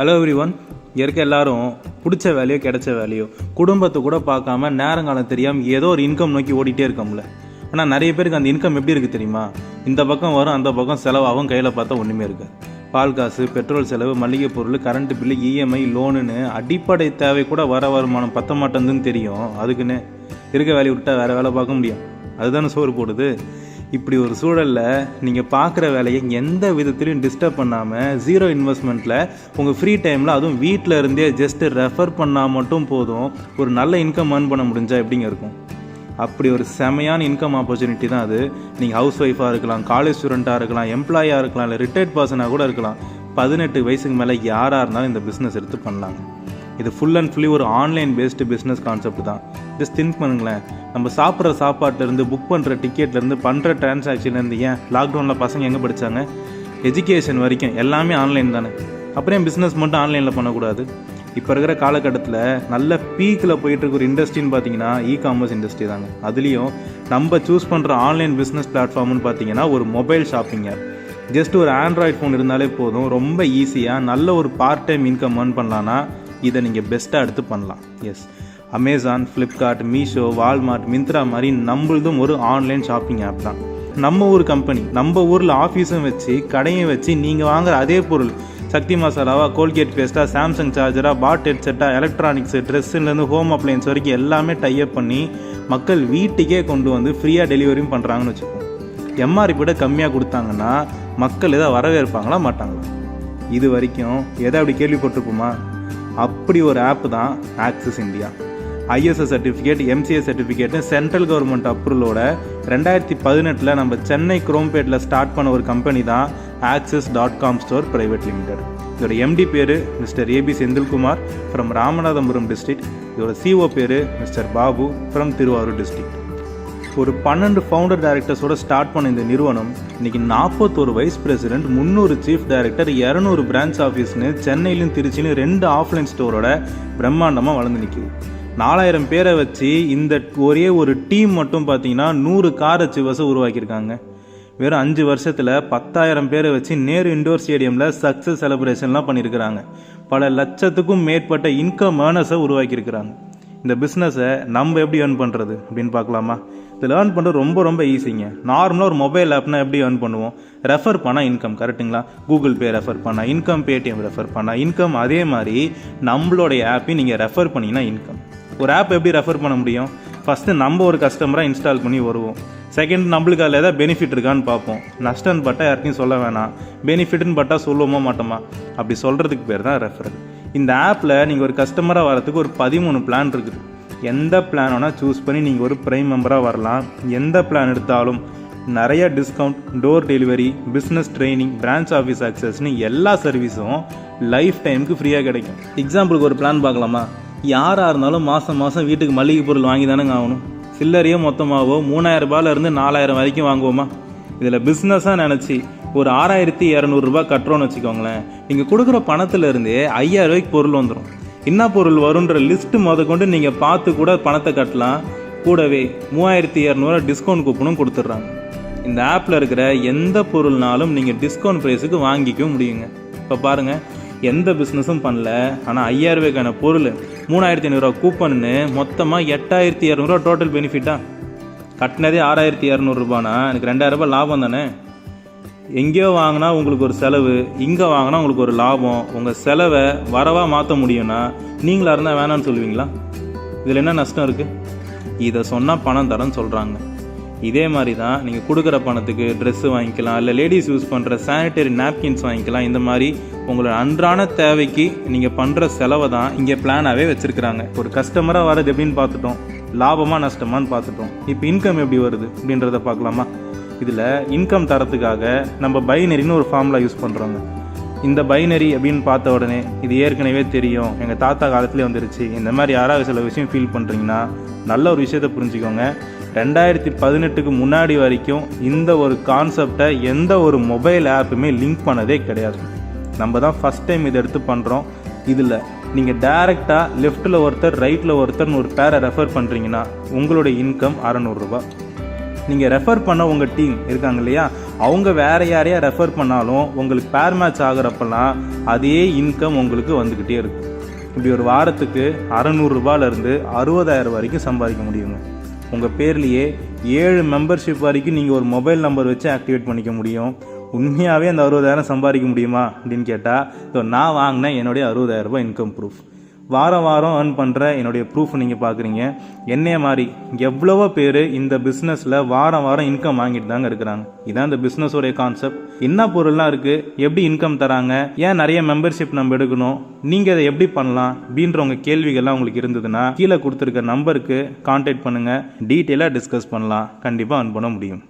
Hello every one இருக்க எல்லாரும் பிடிச்ச வேலையோ கிடைச்ச வேலையோ குடும்பத்தை கூட பார்க்காம நேரங்காலம் தெரியாமல் ஏதோ ஒரு இன்கம் நோக்கி ஓடிட்டே இருக்கோம்ல. ஆனால் நிறைய பேருக்கு அந்த இன்கம் எப்படி இருக்குது தெரியுமா? இந்த பக்கம் வரும் அந்த பக்கம் செலவாகும் கையில் பார்த்தா ஒன்றுமே இருக்காது பால் காசு பெட்ரோல் செலவு மளிகை பொருள் கரண்ட் பில்லு இஎம்ஐ லோனுன்னு அடிப்படை தேவை கூட வர வருமானம் பத்த மாட்டேங்குதுன்னு தெரியும். அதுக்குன்னு இருக்க வேலையை விட்டா வேறு வேலை பார்க்க முடியும். அதுதானே சோறு போடுது? இப்படி ஒரு சூழலில் நீங்கள் பார்க்குற வேலையை எந்த விதத்துலையும் டிஸ்டர்ப் பண்ணாமல் ஜீரோ இன்வெஸ்ட்மெண்ட்டில் உங்கள் ஃப்ரீ டைமில் அதுவும் வீட்டில் இருந்தே ஜஸ்ட்டு ரெஃபர் பண்ணால் மட்டும் போதும் ஒரு நல்ல இன்கம் ஏர்ன் பண்ண முடிஞ்சால் எப்படிங்க இருக்கும்? அப்படி ஒரு செமையான இன்கம் ஆப்பர்ச்சுனிட்டி தான் அது. நீங்கள் ஹவுஸ் ஒய்ஃபாக இருக்கலாம் காலேஜ் ஸ்டூடெண்ட்டாக இருக்கலாம் எம்ப்ளாயாக இருக்கலாம் இல்லை ரிட்டையர்ட் பர்சனாக கூட இருக்கலாம். பதினெட்டு வயசுக்கு மேலே யாராக இருந்தாலும் இந்த பிஸ்னஸ் எடுத்து பண்ணலாங்க இது ஃபுல் அண்ட் ஃபுல்லி ஒரு ஆன்லைன் பேஸ்டு பிஸ்னஸ் கான்செப்ட் தான். ஜஸ்ட் திங்க் பண்ணுங்களேன். நம்ம சாப்பிட்ற சாப்பாட்டிலேருந்து புக் பண்ணுற டிக்கெட்லேருந்து பண்ணுற டிரான்சாக்ஷன்லேருந்து ஏன் லாக்டவுனில் பசங்க எங்கே படித்தாங்க எஜுகேஷன் வரைக்கும் எல்லாமே ஆன்லைன் தானே. அப்புறம் பிஸ்னஸ் மட்டும் ஆன்லைனில் பண்ணக்கூடாது? இப்போ இருக்கிற காலகட்டத்தில் நல்ல பீக்கில் போயிட்டுருக்க ஒரு இண்டஸ்ட்ரின்னு பார்த்தீங்கன்னா இ காமர்ஸ் இண்டஸ்ட்ரி தாங்க. அதுலேயும் நம்ம சூஸ் பண்ணுற ஆன்லைன் பிஸ்னஸ் பிளாட்ஃபார்ம்னு பார்த்தீங்கன்னா ஒரு மொபைல் ஷாப்பிங் ஆப் ஜஸ்ட் ஒரு ஆண்ட்ராய்ட் ஃபோன் இருந்தாலே போதும். ரொம்ப ஈஸியாக நல்ல ஒரு பார்ட் டைம் இன்கம் ஏர்ன் பண்ணலான்னா இதை நீங்கள் பெஸ்ட்டாக எடுத்து பண்ணலாம். Yes Amazon Flipkart Meesho Walmart Myntra மாதிரி நம்மளதும் ஒரு ஆன்லைன் ஷாப்பிங் ஆப் தான். நம்ம ஊர் கம்பெனி நம்ம ஊரில் ஆஃபீஸும் வச்சு கடையும் வச்சு நீங்கள் வாங்குற அதே பொருள். சக்தி மசாலாவா கோல்கேட் பேஸ்ட்டாக சாம்சங் சார்ஜராக பாட் ஹெட்செட்டாக எலக்ட்ரானிக்ஸ் ட்ரெஸ்ஸுலேருந்து ஹோம் அப்ளையன்ஸ் வரைக்கும் எல்லாமே டைப் பண்ணி மக்கள் வீட்டுக்கே கொண்டு வந்து ஃப்ரீயாக டெலிவரியும் பண்ணுறாங்கன்னு வச்சுக்கோங்க. எம்ஆர்பி விட கம்மியாக கொடுத்தாங்கன்னா மக்கள் எதாவது வரவேற்பாங்களா மாட்டாங்களா? இது வரைக்கும் எதை அப்படி கேள்விப்பட்டிருப்போமா? அப்படி ஒரு ஆப் தான் Axis India ISS certificate MCS சர்டிஃபிகேட்னு central government அப்ரூவலோட ரெண்டாயிரத்தி பதினெட்டில் நம்ம சென்னை குரோம்பேட்டில் ஸ்டார்ட் பண்ண ஒரு கம்பெனி தான் Axis dot com store private limited இதோட எம்டி பேர் mister AB Senthilkumar from Ramanathapuram district இதோட சிஓ பேர் mister Babu from Thiruvarur district ஒரு பன்னெண்டு ஃபவுண்டர் டைரக்டர்ஸோட ஸ்டார்ட் பண்ண இந்த நிறுவனம் இன்னைக்கு நாற்பத்தோரு வைஸ் பிரசிடென்ட் முந்நூறு சீஃப் டைரக்டர் இரநூறு பிரான்ச் ஆஃபீஸ்னு சென்னையிலும் திருச்சியிலும் ரெண்டு ஆஃப்லைன் ஸ்டோரோட பிரம்மாண்டமாக வளர்ந்து நிற்கிது நாலாயிரம் பேரை வச்சு இந்த ஒரே ஒரு டீம் மட்டும் பார்த்தீங்கன்னா நூறு கார் அச்சுவஸை உருவாக்கியிருக்காங்க. வெறும் அஞ்சு வருஷத்தில் பத்தாயிரம் பேரை வச்சு நேரு இண்டோர் ஸ்டேடியமில் சக்ஸஸ் செலிப்ரேஷன்லாம் பண்ணியிருக்கிறாங்க. பல லட்சத்துக்கும் மேற்பட்ட இன்கம் ஏர்னஸை உருவாக்கியிருக்கிறாங்க. இந்த பிஸ்னஸை நம்ம எப்படி ஏர்ன் பண்ணுறது அப்படின்னு பார்க்கலாமா? இதில் ஏர்ன் பண்ணுறது ரொம்ப ரொம்ப ஈஸிங்க நார்மலாக ஒரு மொபைல் ஆப்னா எப்படி ஏர்ன் பண்ணுவோம்? ரெஃபர் பண்ணால் இன்கம் கரெக்ட்டுங்களா கூகுள் பே ரெஃபர் பண்ணால் இன்கம் பேடிஎம் ரெஃபர் பண்ணால் இன்கம் அதே மாதிரி நம்மளுடைய ஆப்பையும் நீங்கள் ரெஃபர் பண்ணிங்கன்னா இன்கம் ஒரு ஆப் எப்படி ரெஃபர் பண்ண முடியும்? ஃபஸ்ட்டு நம்ம ஒரு கஸ்டமராக இன்ஸ்டால் பண்ணி வருவோம். செகண்ட் நம்மளுக்கு அதில் எதாவது பெனிஃபிட் இருக்கான்னு பார்ப்போம். நஷ்டம்னு பட்டா யாருக்கும் சொல்ல வேணாம். பெனிஃபிட்னு பட்டா சொல்லுவோமா மாட்டோமா? அப்படி சொல்கிறதுக்கு பேர் தான் ரெஃபரல் இந்த ஆப்பில் நீங்கள் ஒரு கஸ்டமராக வரதுக்கு ஒரு பதிமூணு பிளான் இருக்குது. எந்த பிளான் வேணால் சூஸ் பண்ணி நீங்கள் ஒரு ப்ரைம் மெம்பராக வரலாம். எந்த பிளான் எடுத்தாலும் நிறைய discount door delivery business training branch office அக்சஸ்னு எல்லா சர்வீஸும் லைஃப் டைமுக்கு ஃப்ரீயாக கிடைக்கும். எக்ஸாம்பிளுக்கு ஒரு பிளான் பார்க்கலாமா? யாராக இருந்தாலும் மாதம் மாதம் வீட்டுக்கு மளிகை பொருள் வாங்கி தானேங்க ஆகணும். சில்லறையோ மொத்தமாகவோ மூணாயிரரூபாலேருந்து நாலாயிரம் வரைக்கும் வாங்குவோமா? இதில் பிஸ்னஸாக நினச்சி ஒரு ஆறாயிரத்தி இரநூறுபா கட்டுறோன்னு வச்சுக்கோங்களேன். நீங்கள் கொடுக்குற பணத்துலேருந்தே ஐயாயிரூபாய்க்கு பொருள் வந்துடும் என்ன பொருள் வரும்ன்ற லிஸ்ட்டு முத கொண்டு நீங்கள் பார்த்து கூட பணத்தை கட்டலாம். கூடவே மூவாயிரத்தி இரநூறுவா டிஸ்கவுண்ட் கூப்பனும் கொடுத்துட்றாங்க. இந்த ஆப்பில் இருக்கிற எந்த பொருள்னாலும் நீங்கள் டிஸ்கவுண்ட் ப்ரைஸுக்கு வாங்கிக்கவும் முடியுங்க. இப்போ பாருங்கள் எந்த பிஸ்னஸும் பண்ணல. ஆனால் ஐயாயிரரூபாய்க்கான பொருள் மூணாயிரத்தி ஐநூறுரூவா கூப்பன்னு மொத்தமாக எட்டாயிரத்தி இரநூறுவா டோட்டல் பெனிஃபிட்டா கட்டினதே ஆறாயிரத்தி இரநூறுபானா எனக்கு ரெண்டாயிரரூபா லாபம் தானே? எங்கேயோ வாங்கினா உங்களுக்கு ஒரு செலவு இங்கே வாங்கினா உங்களுக்கு ஒரு லாபம். உங்கள் செலவை வரவா மாற்ற முடியும்னா நீங்களாக இருந்தால் வேணாம்னு சொல்லுவீங்களா? இதில் என்ன நஷ்டம் இருக்குது இதை சொன்னால் பணம் தரேன்னு சொல்கிறாங்க இதே மாதிரி தான் நீங்கள் கொடுக்குற பணத்துக்கு ட்ரெஸ்ஸு வாங்கிக்கலாம் இல்லை லேடிஸ் யூஸ் பண்ணுற சானிடரி நாப்கின்ஸ் வாங்கிக்கலாம். இந்த மாதிரி உங்களோட அன்றான தேவைக்கு நீங்கள் பண்ணுற செலவை தான் இங்கே பிளானாகவே வச்சுருக்கிறாங்க. ஒரு கஸ்டமராக வரது எப்படின்னு பார்த்துட்டோம். லாபமாக நஷ்டமான்னு பார்த்துட்டோம். இப்போ இன்கம் எப்படி வருது அப்படின்றத பார்க்கலாமா? இதில் இன்கம் தரத்துக்காக நம்ம பைனரின்னு ஒரு ஃபார்முலா யூஸ் பண்ணுறோங்க இந்த பைனரி அப்படின்னு பார்த்த உடனே இது ஏற்கனவே தெரியும். எங்கள் தாத்தா காலத்துலேயே வந்துருச்சு. இந்த மாதிரி யாராவது சில விஷயம் ஃபீல் பண்ணுறீங்கன்னா நல்ல ஒரு விஷயத்தை புரிஞ்சுக்கோங்க. ரெண்டாயிரத்தி பதினெட்டுக்கு முன்னாடி வரைக்கும் இந்த ஒரு கான்செப்டை எந்த ஒரு மொபைல் ஆப்புமே லிங்க் பண்ணதே கிடையாது. நம்ம தான் ஃபஸ்ட் டைம் இதை எடுத்து பண்ணுறோம் இதில் நீங்கள் டேரெக்டாக லெஃப்ட்டில் ஒருத்தர் ரைட்டில் ஒருத்தர்னு ஒரு பேரை ரெஃபர் பண்ணுறீங்கன்னா உங்களுடைய இன்கம் அறநூறுரூபா நீங்கள் ரெஃபர் பண்ண உங்கள் டீம் இருக்காங்க இல்லையா? அவங்க வேற யாரையா ரெஃபர் பண்ணாலும் உங்களுக்கு பேர் மேட்ச் ஆகுறப்பெல்லாம் அதே இன்கம் உங்களுக்கு வந்துக்கிட்டே இருக்கும். இப்படி ஒரு வாரத்துக்கு அறநூறுரூபாலேருந்து அறுபதாயிரம் வரைக்கும் சம்பாதிக்க முடியுங்க. உங்கள் பேர்லேயே ஏழு மெம்பர்ஷிப் வரைக்கும் நீங்கள் ஒரு மொபைல் நம்பர் வச்சு ஆக்டிவேட் பண்ணிக்க முடியும். உண்மையாகவே அந்த அறுபதாயிரம் சம்பாதிக்க முடியுமா அப்படின்னு கேட்டால் ஸோ நான் வாங்கினேன் என்னுடைய அறுபதாயிரரூபா இன்கம் ப்ரூஃப் வாரம் வாரம் ஏர்ன் பண்ணுற என்னுடைய ப்ரூஃப் நீங்கள் பார்க்குறீங்க என்னைய மாதிரி எவ்வளவோ பேர் இந்த பிஸ்னஸில் வாரம் வாரம் இன்கம் வாங்கிட்டு தாங்க இருக்கிறாங்க. இதான் இந்த பிஸ்னஸோடைய கான்செப்ட் என்ன பொருள்லாம் இருக்குது எப்படி இன்கம் தராங்க? ஏன் நிறைய மெம்பர்ஷிப் நம்ம எடுக்கணும்? நீங்கள் இதை எப்படி பண்ணலாம்? அப்படின்ற உங்கள் கேள்விகள்லாம் உங்களுக்கு இருந்ததுன்னா கீழே கொடுத்துருக்க நம்பருக்கு கான்டாக்ட் பண்ணுங்கள் டீட்டெயிலாக டிஸ்கஸ் பண்ணலாம். கண்டிப்பாக earn பண்ண முடியும்.